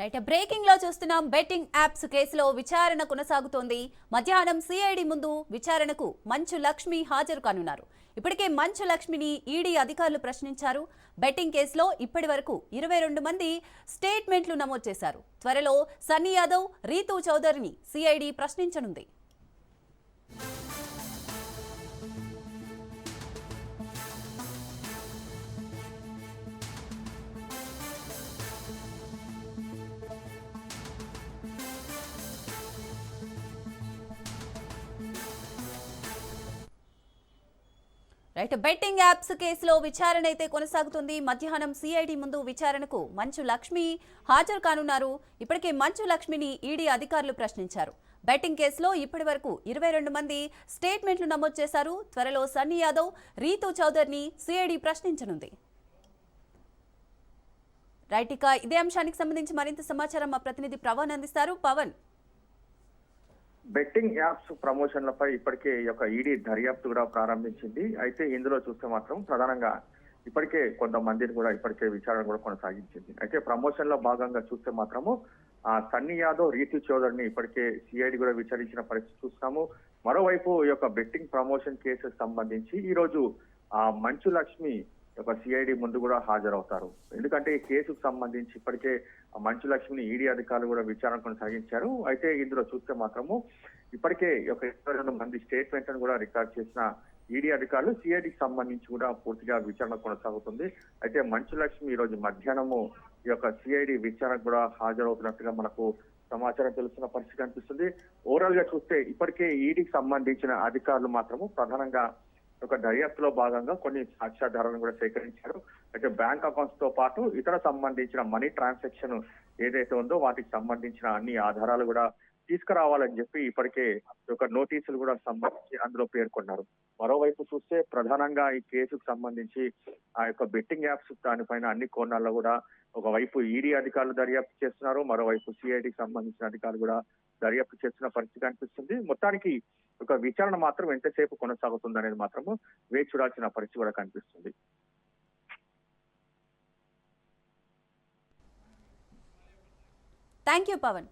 Right బ్రేకింగ్లో చూస్తున్నాం. Betting apps కేసులో విచారణ కొనసాగుతోంది. మధ్యాహ్నం సిఐడి ముందు విచారణకు మంచు లక్ష్మి హాజరు కానున్నారు. ఇప్పటికే మంచు లక్ష్మిని ఈడీ అధికారులు ప్రశ్నించారు. బెట్టింగ్ కేసులో ఇప్పటి వరకు ఇరవై రెండు మంది స్టేట్మెంట్లు నమోదు చేశారు. త్వరలో సన్నీ యాదవ్ రీతూ చౌదరిని సిఐడి ప్రశ్నించనుంది. రైట్ బెట్టింగ్ యాప్స్ కేసులో విచారణ అయితే కొనసాగుతుంది. మధ్యాహ్నం సిఐడి ముందు విచారణకు మంచు లక్ష్మి హాజరు కానున్నారు. ఇప్పటికే మంచు లక్ష్మిని ఈడీ అధికారులు ప్రశ్నించారు. బెట్టింగ్ కేసులో ఇప్పటి వరకు ఇరవై రెండు మంది స్టేట్మెంట్లు నమోదు చేశారు. త్వరలో సన్నీ యాదవ్ రీతు చౌదరిని సిఐడి ప్రశ్నించనుంది. రైట్ ఇక ఇదే అంశానికి సంబంధించి మరింత సమాచారం మా ప్రతినిధి పవన్ అందిస్తారు పవన్ బెట్టింగ్ యాప్స్ ప్రమోషన్లపై ఇప్పటికే ఈ యొక్క ఈడీ దర్యాప్తు కూడా ప్రారంభించింది. అయితే ఇందులో చూస్తే మాత్రం ప్రధానంగా ఇప్పటికే కొంతమందిని కూడా ఇప్పటికే విచారణ కూడా కొనసాగించింది. అయితే ప్రమోషన్లో భాగంగా చూస్తే మాత్రము ఆ సన్నీ యాదవ్ రీతు చౌదరిని ఇప్పటికే సిఐడి కూడా విచారించిన పరిస్థితి చూస్తాము మరోవైపు ఈ యొక్క బెట్టింగ్ ప్రమోషన్ కేసు సంబంధించి ఈ రోజు ఆ మంచు లక్ష్మి ఒక సిఐడి ముందు కూడా హాజరవుతారు. ఎందుకంటే ఈ కేసుకు సంబంధించి ఇప్పటికే మంచు లక్ష్మిని ఈడీ అధికారులు కూడా విచారణ కొనసాగించారు. అయితే ఇందులో చూస్తే మాత్రము ఇప్పటికే ఈ యొక్క ఇరవై రెండు మంది స్టేట్మెంట్లను కూడా రికార్డ్ చేసిన ఈడీ అధికారులు సిఐడికి సంబంధించి కూడా పూర్తిగా విచారణ కొనసాగుతుంది. అయితే మంచు లక్ష్మి ఈ రోజు మధ్యాహ్నము ఈ యొక్క సిఐడి విచారణకు కూడా హాజరవుతున్నట్టుగా మనకు సమాచారం తెలుస్తున్న పరిస్థితి కనిపిస్తుంది. ఓవరాల్గా చూస్తే ఇప్పటికే ఈడీకి సంబంధించిన అధికారులు మాత్రము ప్రధానంగా ఒక దర్యాప్తులో భాగంగా కొన్ని సాక్ష్యాధారాలను కూడా సేకరించారు. అయితే బ్యాంక్ అకౌంట్స్తో పాటు ఇతర సంబంధించిన మనీ ట్రాన్సాక్షన్ ఏదైతే ఉందో వాటికి సంబంధించిన అన్ని ఆధారాలు కూడా తీసుకురావాలని చెప్పి ఇప్పటికే ఒక నోటీసులు కూడా సంబంధించి అందులో పేర్కొన్నారు. మరోవైపు చూస్తే ప్రధానంగా ఈ కేసుకు సంబంధించి ఆ యొక్క బెట్టింగ్ యాప్స్ దానిపైన అన్ని కోణాల్లో కూడా ఒకవైపు ఈడీ అధికారులు దర్యాప్తు చేస్తున్నారు మరోవైపు సిఐడికి సంబంధించిన అధికారులు కూడా దర్యాప్తు చేస్తున్న పరిస్థితి కనిపిస్తుంది. మొత్తానికి ఒక విచారణ మాత్రం ఎంతసేపు కొనసాగుతుంది అనేది మాత్రము వేచి చూడాల్సిన పరిస్థితి కూడా కనిపిస్తుంది. Thank you Pawan